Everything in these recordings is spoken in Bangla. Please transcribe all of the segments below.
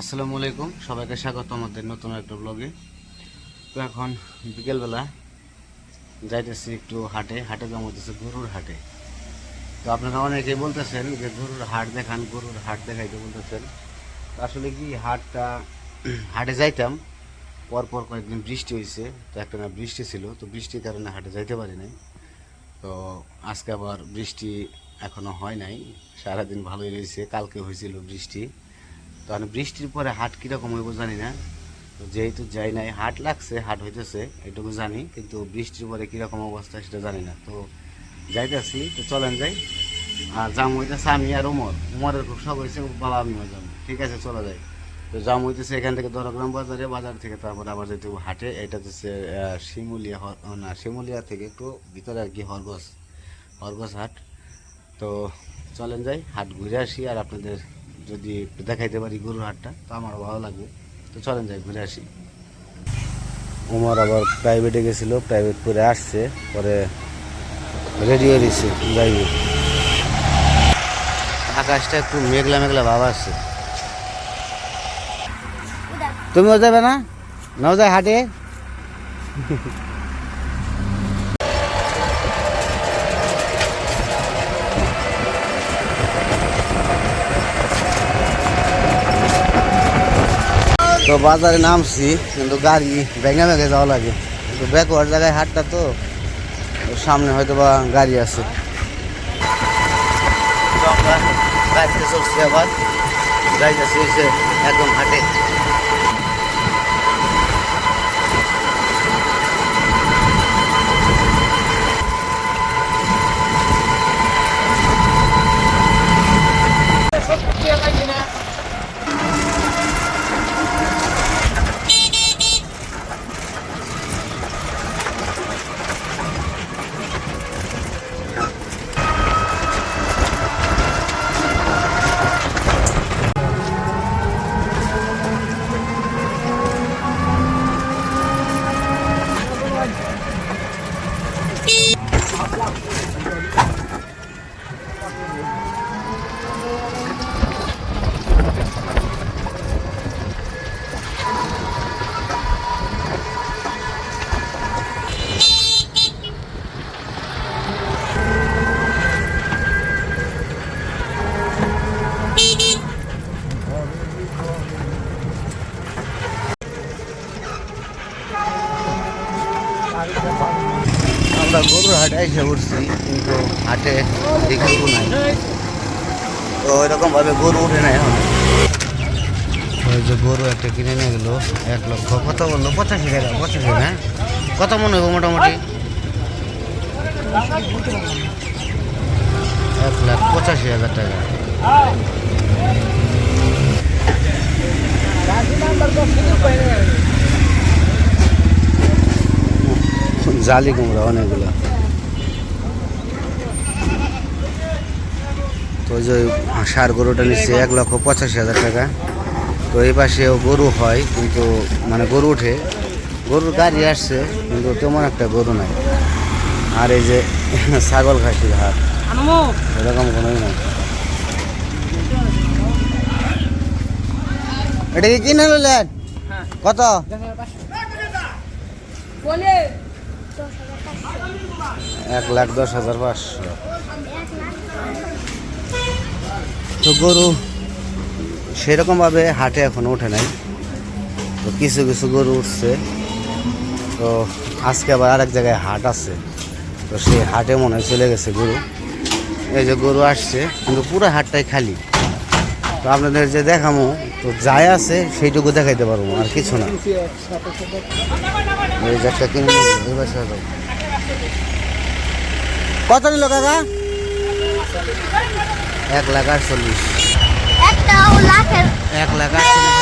আসসালামু আলাইকুম, সবাইকে স্বাগত আমাদের নতুন একটা ব্লগে তো এখন বিকেলবেলা যাইতেছি একটু হাটে হাটে জমা হইতেছে গরুর হাটে। তো আপনারা অনেকেই বলতেছেন যে গরুর হাট দেখান, গরুর হাট দেখাইতে বলতেছেন। আসলে কি হাটটা, হাটে যাইতাম, পরপর কয়েকদিন বৃষ্টি হয়েছে তো একটা না বৃষ্টি ছিল, তো বৃষ্টির কারণে হাটে যাইতে পারি নাই। তো আজকে আবার বৃষ্টি এখনও হয় নাই, সারাদিন ভালোই রয়েছে, কালকে হয়েছিল বৃষ্টি। তো আমি বৃষ্টির পরে হাট কীরকম হইব জানি না। তো যেহেতু যাই নাই, হাট লাগছে, হাট হইতেছে, এটুকু জানি, কিন্তু বৃষ্টির পরে কীরকম অবস্থা সেটা জানি না। তো যাইতেছি, তো চলেন যাই। আর জাম হইতেছে আমি আর উমর উমরের খুব শখ হয়েছে বাবা আমিও যাব ঠিক আছে, চলে যাই। তো জাম হইতেছে এখান থেকে দরগ্রাম বাজারে, বাজার থেকে তারপরে আবার যেতে হাটে। এটা হচ্ছে শিমুলিয়া না, শিমুলিয়া থেকে একটু ভিতরে আর কি, হরগস হরগস হাট। তো চলেন যাই, হাট ঘুরে আসি আর আপনাদের যদি একটু দেখাইতে পারি গরুর হাটটা তো আমার ভালো লাগবে। তো চলেন যাই ঘুরে আসি। উমর আবার প্রাইভেটে গেছিল প্রাইভেট করে আসছে পরে রেডি হয়ে দিচ্ছে যাইবে আকাশটা একটু মেঘলা মেঘলা ভাব আছে। তুমিও যাবে না? নাও যায় হাটে। তো বাজারে নামছি, কিন্তু গাড়ি ভেঙে ভেঙে যাওয়া লাগে। কিন্তু ব্যাকওয়ার্ড জায়গায় হাটটা তো সামনে হয়তো বা গাড়ি আছে। আবার। একদম হাটে। হাটে এসে উঠছি কিন্তু হাটে গরু নাই। তো ওইরকম ভাবে গরু উঠে নাই এখন। ওই যে গরু একটা কিনে নিয়ে গেলো, এক লক্ষ কত বলল? পঁচাশি টাকা, পঁচাশি, না? কত মনে হইব মোটামুটি? এক লাখ পঁচাশি হাজার টাকা। জালি কুমড়া অনেকগুলো। ওই যে সার গরুটা নিচ্ছে এক লক্ষ পঁচাশি হাজার টাকা। তো এই পাশেও গরু হয় কিন্তু মানে গরু উঠে গরুর গাড়ি আসছে কিন্তু তেমন একটা গরু নাই। আর এই যে ছাগল খাসির হাট এরকম কোনোই নাই। এটা কি কিনে নিলেন? কত? এক লাখ দশ হাজার পাঁচশো। তো গরু সেরকমভাবে হাটে এখন ওঠে নাই। তো কিছু কিছু গরু উঠছে। তো আজকে আবার আরেক জায়গায় হাট আছে। তো সেই হাটে মনে হয় চলে গেছে গরু। এই যে গরু আসছে, কিন্তু পুরো হাটটাই খালি। তো আপনাদের যে দেখামো, তো যাই আছে সেইটুকু দেখাইতে পারব, আর কিছু না। এই যে একটা কিনে কত নিল কাকা? এক লাখ আটচল্লিশ। একটা লাখের এক লাখ আটচল্লিশ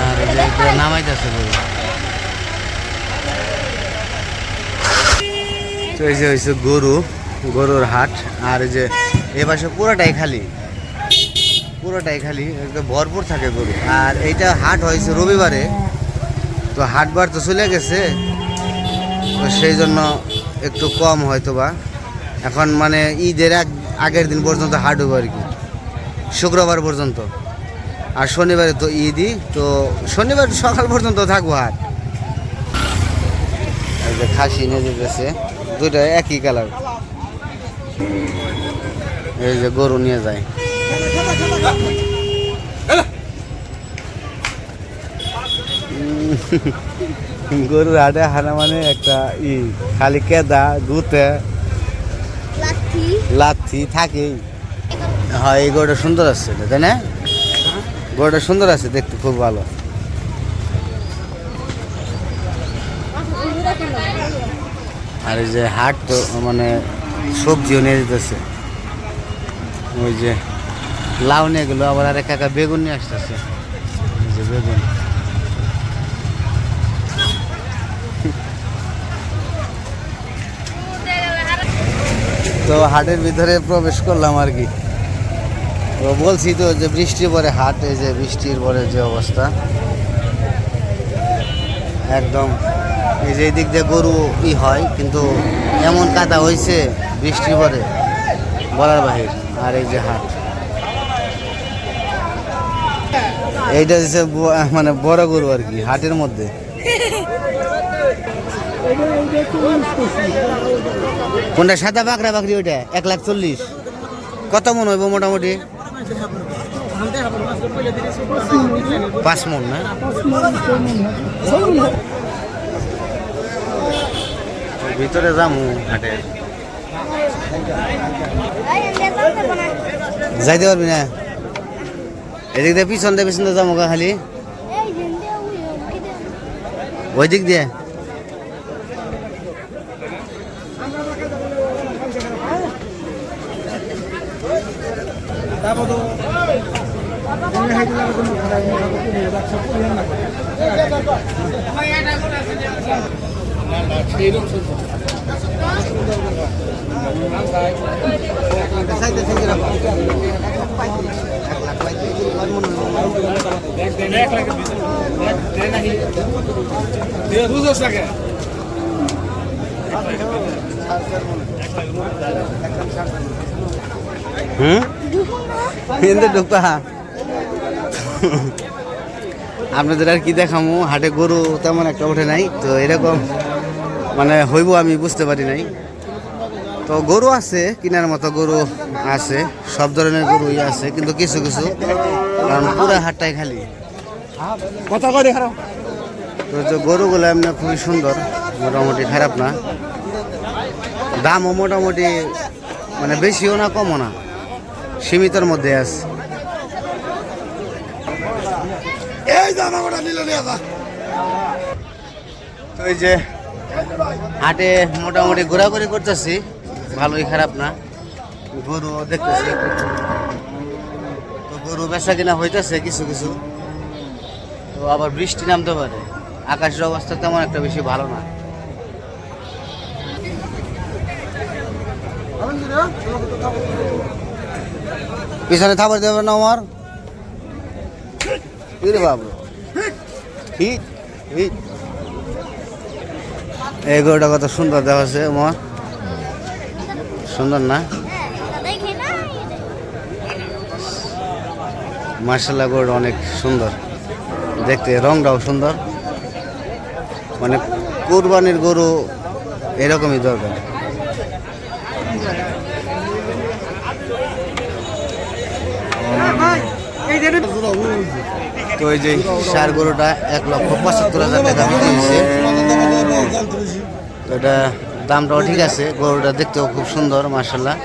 আর নামাইতেছে গরু তো এই যে হয়েছে গরু গরুর হাট। আর যে এ পাশে পুরোটাই খালি। পুরোটাই খালি ভরপুর থাকে গরু। আর এইটা হাট হয়েছে রবিবারে। তো হাটবার তো চলে গেছে। তো সেই জন্য একটু কম হয়তো বা এখন মানে ঈদের এক আগের দিন পর্যন্ত হাট আর কি। শুক্রবার পর্যন্ত। আর শনিবারে তো ঈদই, তো শনিবার সকাল পর্যন্ত থাকব হাট খাসি নিয়ে যেতেছে, দুইটা একই কালার। এই যে গরু নিয়ে যায়। গরুর হাটে হানা মানে একটা ই, খালি কেদা, গুতে লাথি থাকেই হ্যাঁ এই গরুটা সুন্দর আছে, তাই না? গরুটা সুন্দর আছে দেখতে, খুব ভালো। আর এই যে হাট তো মানে সবজিও নিয়ে যেতেছে। ওই যে লাউ নিয়ে গেলো, আবার আরেক কাকা বেগুন নিয়ে আসতেছে। বেগুন। তো হাটের ভিতরে প্রবেশ করলাম আর কি। তো বলছি তো যে বৃষ্টির পরে হাট, এই যে বৃষ্টির পরে যে অবস্থা। একদম এই যে দিক দিয়ে গরু ই হয়, কিন্তু এমন কাদা হয়েছে বৃষ্টির পরে, বলার বাহির, আর এই যে হাট। এইটা হচ্ছে মানে বড় গরু আর কি, হাটের মধ্যে। কোনটা সাদা বাকরা বাকরি ওইটা? এক লাখ চল্লিশ। কত মন হইব মোটামুটি? পাঁচ মন না? ভিতরে যামু হাটে। যাইতে পারবি না? এদিক দিয়ে পিছন দিয়ে পিছন দিয়ে যাব খালি। এই জিন্দে উই ওই দে ওই দিক দিয়ে হুম কিন্তু ঢুকা আপনাদের আর কি দেখামু? হাটে গরু তেমন একটা ওঠে নাই তো এরকম মানে হইব আমি বুঝতে পারি নাই। তো গরু আছে কেনার মতো গরু আছে সব ধরনের গরুই আছে কিন্তু কিছু কিছু কারণ পুরা হাটটাই খালি। কথা করে তো যে গরুগুলো এমনি খুবই সুন্দর মোটামুটি খারাপ না। দামও মোটামুটি মানে বেশিও না কমও না। সীমিতর মধ্যে আছে। এই যে হাটে মোটামুটি ঘোরাঘুরি করতেছি। ভালোই খারাপ না। গরু দেখতেছি। তো গরু বেচা কিনা হইতেছে কিছু কিছু। তো আবার বৃষ্টি নামতে পারে। আকাশের অবস্থা তেমন একটা বেশি ভালো না। পিছনে থাবার দেবে না আমার? কি রে বাবু ঠিক ঠিক এই গরুটা কত সুন্দর দেখাচ্ছে আমার সুন্দর না? মার্শাল্লাহ গরুটা অনেক সুন্দর। দেখতে রংটাও সুন্দর। মানে কুরবানির গরু এরকমই দরকার। তো এই যে সার গরুটা এক লক্ষ পঁচাত্তর হাজার টাকা বিক্রি হয়েছে তো এটা দামটাও ঠিক আছে, গরুটা দেখতেও খুব সুন্দর মার্শাল্লাহ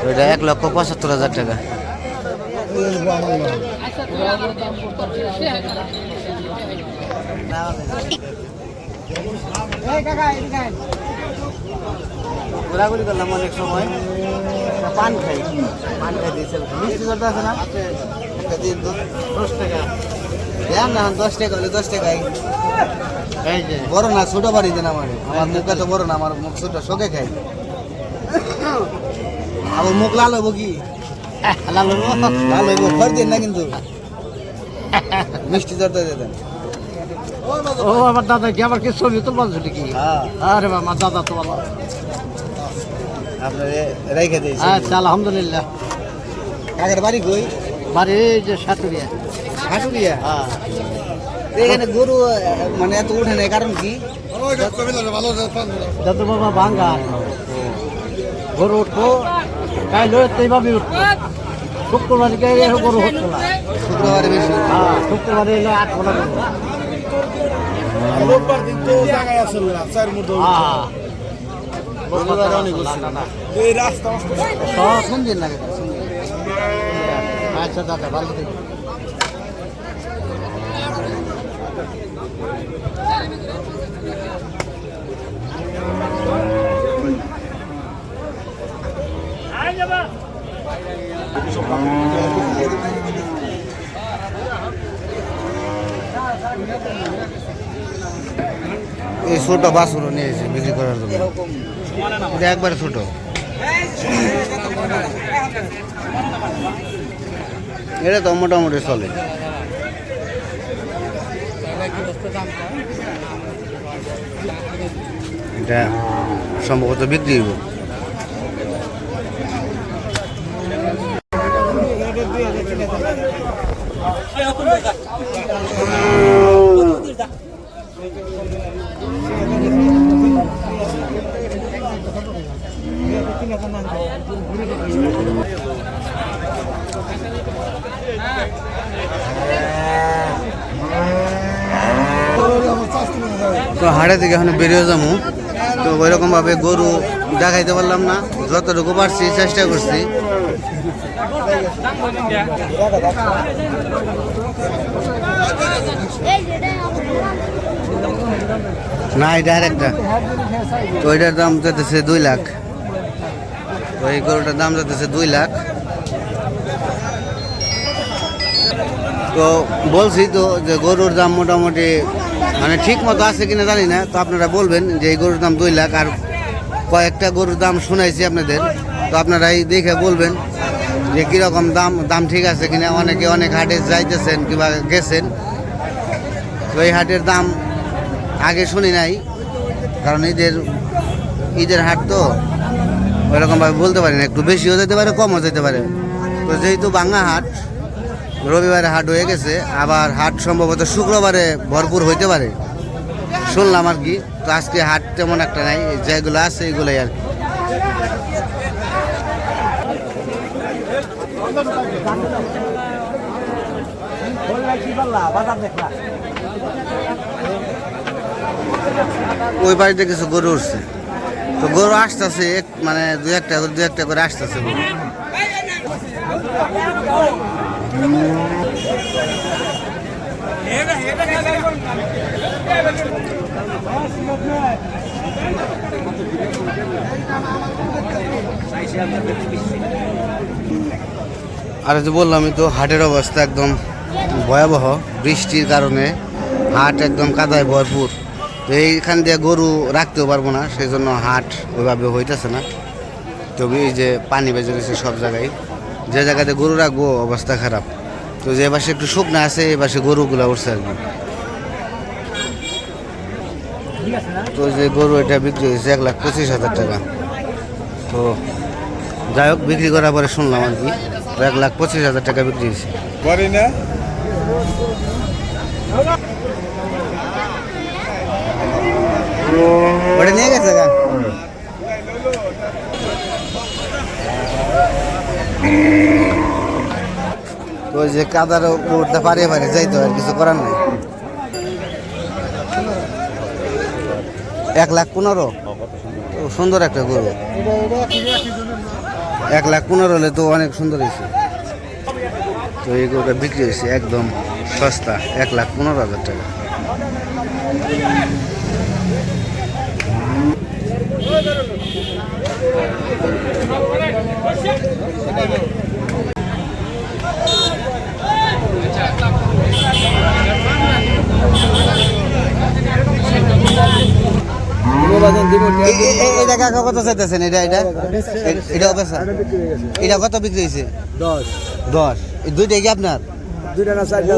তো এটা এক লক্ষ পঁচাত্তর হাজার টাকা। ঘোরাঘুরি করলাম অনেক সময়। পান খাই। পান খাই দিয়েছে মিষ্টি জলটা আছে না? একটা দিন দশ- দশ টাকা। দেন না দশ টাকা হলে দশ টাকাই। বড় না ছোট বাড়ি দেন আমার। আমার মুখ এত বড় না আমার মুখ ছোট শোকে খাই। আবার মুখ লাল হব কি? লাল হব লাল হব দিন না কিন্তু। মিষ্টি জলটা দিয়ে দেন। ও আমার দাদা কি আমার কি ছবি তো বলছো কি? হ্যাঁ। আরে বাবা আমার দাদা তো আপনার রেখে দিয়েছি। আচ্ছা আলহামদুলিল্লাহ। কাকের বাড়ি কই? বাড়ি এই যে সাতুরিয়া হাটুরিয়া হ্যাঁ। এখানে গরু মানে এত উঠে নেই কারণ কি? যত বাবা ভাঙ্গা গরু উঠবো কাইলে এইভাবে উঠবো। শুক্রবার গেলে গরু হতো না। শুক্রবারে বেশি হ্যাঁ শুক্রবারে এলে আট ঘণ্টা রোববার দিন তো জায়গায় আসল না চার মতো হ্যাঁ অনেক এই রাস্তা সব দিন লাগে। আচ্ছা দাদা ভালো থাকবে এই ছোট বাছুরও নিয়েছে বিক্রি করার জন্য। একবারে ছোট। এটা তো মোটামুটি চলে। এটা সম্ভবত বিক্রি হইব। তো হাড়ে থেকে এখন বেরিয়ে যাব। তো ওইরকম ভাবে গরু দেখাইতে পারলাম না। যতটুকু পারছি, চেষ্টা করছি। না, এটা আর একটা। তো ওইটার দাম যাতেছে দুই লাখ। ওই গরুটার দাম যাতেছে দুই লাখ। তো বলছি তো যে গরুর দাম মোটামুটি মানে ঠিক মতো আছে কিনা জানি না, তো আপনারা বলবেন যে এই গরুর দাম দুই লাখ আর কয়েকটা গরুর দাম শুনাইছি আপনাদের। তো আপনারাই দেখে বলবেন যে কীরকম দাম দাম ঠিক আছে কিনা। অনেকে অনেক হাটে যাইতেছেন কিংবা গেছেন। তো এই হাটের দাম আগে শুনি নাই, কারণ ঈদের ঈদের হাট তো ওইরকমভাবে বলতে পারি না, একটু বেশিও যেতে পারে, কমও যেতে পারে। তো যেহেতু বাংলা হাট রবিবারে হাট হয়ে গেছে, আবার হাট সম্ভবত শুক্রবারে ভরপুর হইতে পারে। শুনলাম আর কি, তো আজকে হাট তেমন একটা নাই যেগুলো আছে এগুলোই আর কি। ওই বাড়িতে কিছু গরু উঠছে। তো গরু আসতেছে মানে দু একটা দু একটা করে আসতেছে আর যে বললামই তো হাটের অবস্থা একদম ভয়াবহ। বৃষ্টির কারণে হাট একদম কাদায় ভরপুর। তো এইখান দিয়ে গরু রাখতেও পারব না সেই জন্য হাট ওইভাবে হইতেছে না। তবে এই যে পানি বেজে গেছে সব জায়গায়। যে জায়গাতে গরু রাখব অবস্থা খারাপ। তো যে পাশে একটু শুকনো আছে এই পাশে গরুগুলো উঠছে আর কি। তো যে গরু এটা বিক্রি হয়েছে এক লাখ পঁচিশ হাজার টাকা। তো যাই হোক বিক্রি করার পরে শুনলাম আর কি এক লাখ পঁচিশ হাজার টাকা বিক্রি হয়েছে। ওটা নিয়ে গেছে গা তো ওই যে কাদার উঠতে পারে পারে যাইতো আর কিছু করার নাই। এক লাখ পনেরো? সুন্দর একটা গরু। এক লাখ পনেরো হলে তো অনেক সুন্দর হয়েছে। তো এই গরুটা বিক্রি হয়েছে একদম সস্তা, এক লাখ পনেরো হাজার টাকা। এটা কাকা কত চাইতেছেন এটা এটা এটা কত বিক্রি হয়েছে দশ দশ দুইটাই আপনার দুইটা না চারটা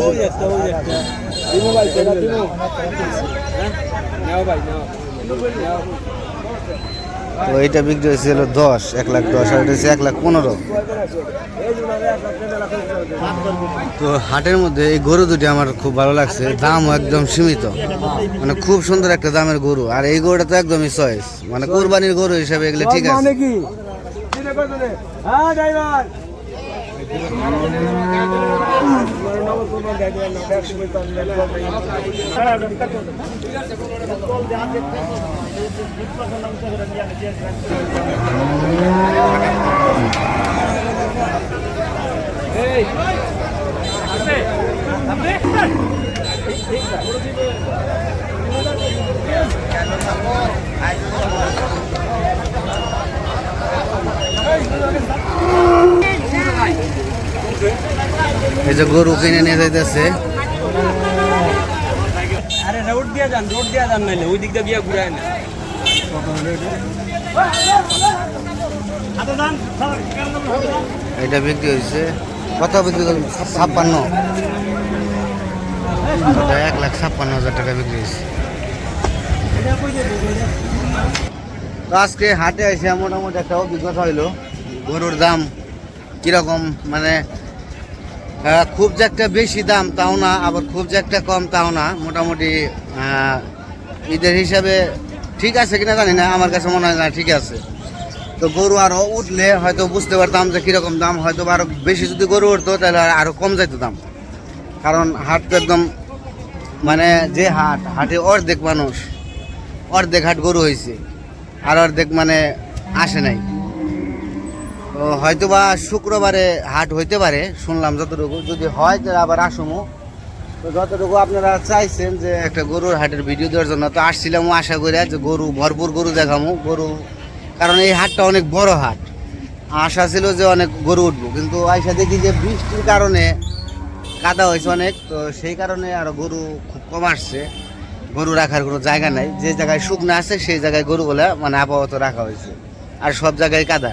তো এটা বিক্রি হয়েছিল দশ, এক লাখ দশ, আর এটা হচ্ছে এক লাখ পনেরো। তো হাটের মধ্যে এই গরু দুটি আমার খুব ভালো লাগছে, দামও একদম সীমিত। মানে খুব সুন্দর একটা দামের গরু, আর এই গরুটা তো একদমই চয়েস মানে কোরবানির গরু হিসাবে এগুলো ঠিক আছে। হ্যাঁ এই যে গরু কিনে নিয়ে যাইতেছে। আরে রোড দিয়ে যান রোড দিয়ে যান নাইলে, ওই দিক দিয়ে গিয়ে ঘুরে না। এটা বিক্রি হয়েছে। কত বিক্রি ছাপ্পান্ন। এটা এক লাখ ছাপ্পান্ন হাজার টাকা বিক্রি হয়েছে। আজকে হাটে এসে মোটামুটি একটা অভিজ্ঞতা হইল। গরুর দাম কীরকম? মানে খুব যে একটা বেশি দাম তাও না, আবার খুব যে একটা কম তাও না। মোটামুটি ঈদের হিসাবে ঠিক আছে কিনা জানি না, আমার কাছে মনে হয় না, ঠিক আছে। তো গরু আরও উঠলে হয়তো বুঝতে পারতাম যে কীরকম দাম, হয়তো বা আরও বেশি যদি গরু উঠতো, তাহলে আর- আরও কম যাইতো দাম। কারণ হাট তো একদম মানে যে হাট, হাটে অর্ধেক মানুষ, অর্ধেক হাট গরু হয়েছে আর অর্ধেক মানে আসে নাই। তো হয়তো বা শুক্রবারে হাট হইতে পারে, শুনলাম যতটুকু, যদি হয় তাহলে আবার আসমু। যতটুকু আপনারা চাইছেন যে একটা গরুর হাটের ভিডিও দেওয়ার জন্য, তো আসছিলাম, আশা করে যে গরু, ভরপুর গরু দেখামু। গরু, কারণ এই হাটটা অনেক বড় হাট। আশা ছিল যে অনেক গরু উঠবো, কিন্তু আইসা দেখি যে বৃষ্টির কারণে কাদা হয়েছে অনেক, তো সেই কারণে আরও গরু খুব কম আসছে। গরু রাখার কোনো জায়গা নাই। যে জায়গায় শুকনো আছে, সেই জায়গায় গরুগুলা মানে আপাতত রাখা হয়েছে। আর সব জায়গায় কাদা।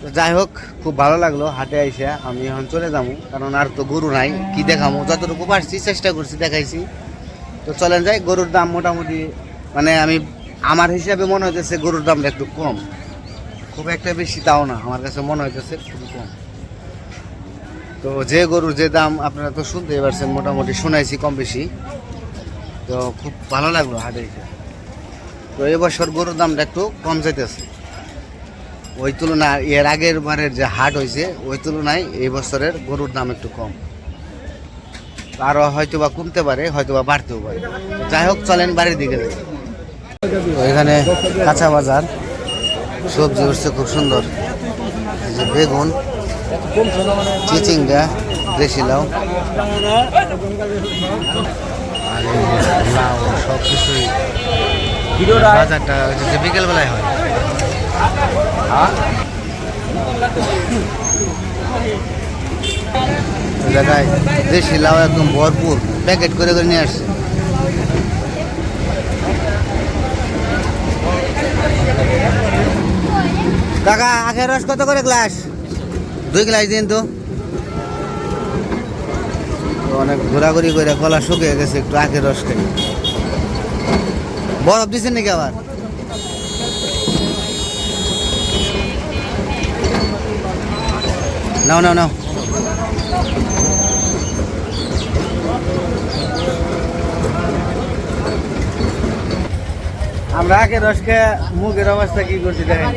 তো যাই হোক, খুব ভালো লাগল, হাটে আইসা। আমি এখন চলে যাব, কারণ আর তো গরু নাই, কি দেখামো যতটুকু পারছি, চেষ্টা করছি, দেখাইছি। তো চলেন যাই, গরুর দাম মোটামুটি মানে আমি, আমার হিসাবে মনে হইতেছে গরুর দামটা একটু কম। খুব একটা বেশি তাও না, আমার কাছে মনে হইতেছে খুব কম। তো যে গরুর যে দাম আপনারা তো শুনতেই পারছেন, মোটামুটি শুনাইছি কম বেশি। তো খুব ভালো লাগল হাটে তো এবছর গরুর দামটা একটু কম যাইতেছে। ওই তুলনায় এর আগের বারের যে হাট হয়েছে, ওই তুলনায় এই বছরের গরুর দাম একটু কম। আরও হয়তো বা কমতে পারে হয়তো বা বাড়তেও পারে। যাই হোক, চলেন বাড়ির দিকে এখানে কাঁচা বাজার। সবজি উঠছে খুব সুন্দর। এই যে বেগুন, চিচিঙ্গা, দেশি লাউ। আর লাউ সব কিছুই বাজারটা বিকেলবেলায় হয়। জায়গায় দেশি লাউ একদম ভরপুর। প্যাকেট করে করে নিয়ে আসছে। কাকা, আখের রস কত করে গ্লাস? দুই গ্লাস দিন তো। তো অনেক ঘোরাঘুরি করে কলা শুকিয়ে গেছে একটু আখের রস খাই বরফ দিচ্ছেন নাকি আবার? নাও নাও নাও আমরা আগে রসকে মুখের অবস্থা কি করছি দেখেন।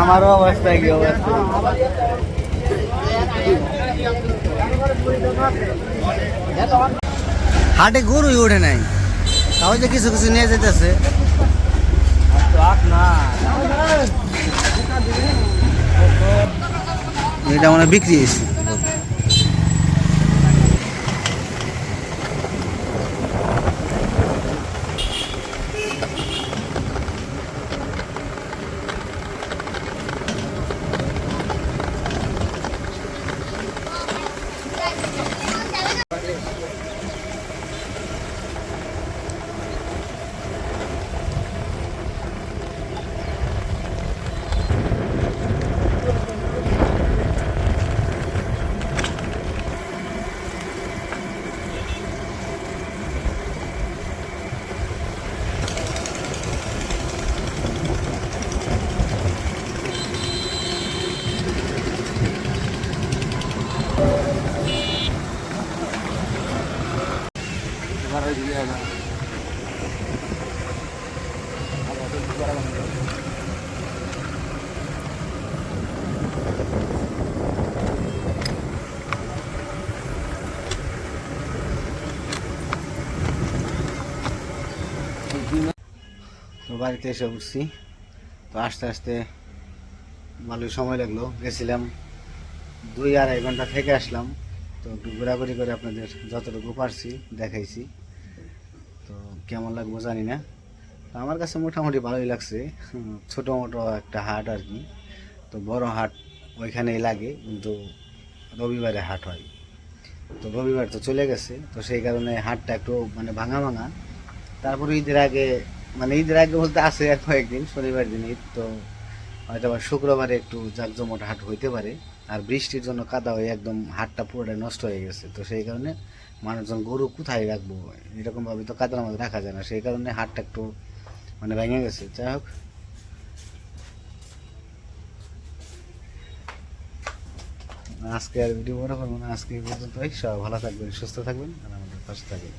আমারও অবস্থা কি অবস্থা? হাটে গরুই ওঠে নাই। তাও যে কিছু কিছু নিয়ে যেতেছে এটা মানে বিক্রি হয়েছে। তো বাড়িতে এসে উঠছি। তো আস্তে আস্তে ভালোই সময় লাগল। গেছিলাম দুই আড়াই ঘণ্টা থেকে আসলাম। তো একটু ঘোরাঘুরি করে আপনাদের যতটুকু পারছি দেখাইছি। কেমন লাগবো জানি না। তো আমার কাছে মোটামুটি ভালোই লাগছে। ছোটো মোটো একটা হাট আর কি। তো বড় হাট ওইখানেই লাগে, কিন্তু রবিবারে হাট হয়। তো রবিবার তো চলে গেছে, তো সেই কারণে হাটটা একটু মানে ভাঙা ভাঙা। তারপরে ঈদের আগে মানে ঈদের আগে বলতে আছে আর কয়েকদিন, শনিবার দিন ঈদ, তো হয়তো আবার শুক্রবারে একটু জাকজমট হাট হইতে পারে। আর বৃষ্টির জন্য কাদা হয়ে একদম হাটটা পুরোটাই নষ্ট হয়ে গেছে, তো সেই কারণে মানুষজন গরু কোথায় রাখব? এরকমভাবে তো কাদার মধ্যে রাখা যায় না। সেই কারণে হাটটা একটু মানে ভেঙে গেছে। যাই হোক। আজকে আর ভিডিও বড় করব না। আজকে এই পর্যন্তই। সব ভালো থাকবেন, সুস্থ থাকবেন, আর আমাদের পাশে থাকবেন।